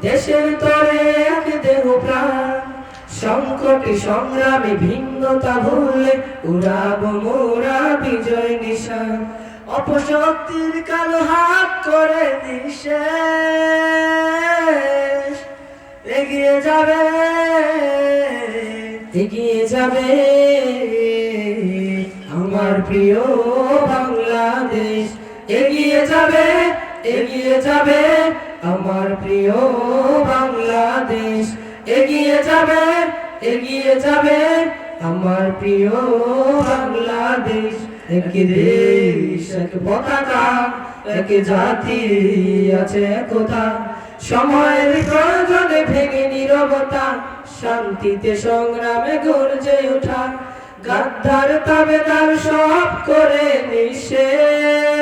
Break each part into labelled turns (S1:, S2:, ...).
S1: দেশের তরে এক দেহ প্রাণ। সংকটে সংগ্রামে ভিন্নতা ভুলে উড়াবো মোরা বিজয় নিশান। অপশক্তির কালো হাত করে নিশেষ। এগিয়ে যাবে এগিয়ে যাবে। আমার প্রিয় বাংলাদেশ, এগিয়ে যাবে এগিয়ে যাবে। আমার প্রিয় বাংলাদেশ, এগিয়ে যাবে এগিয়ে যাবে আমার প্রিয় বাংলাদেশ এক দেশ, এক পতাকা, এক জাতি আছে একতা। সময়ের প্রয়োজনে ভেঙে নিরবতা, শান্তিতে সংগ্রামে গর্জে ওঠা। গাদ্দার তাবেদার সব করে নিশেষ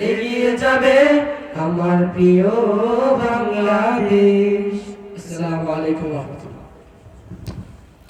S1: এগিয়ে যাবে আমার প্রিয় বাংলাদেশ। আসসালামু আলাইকুম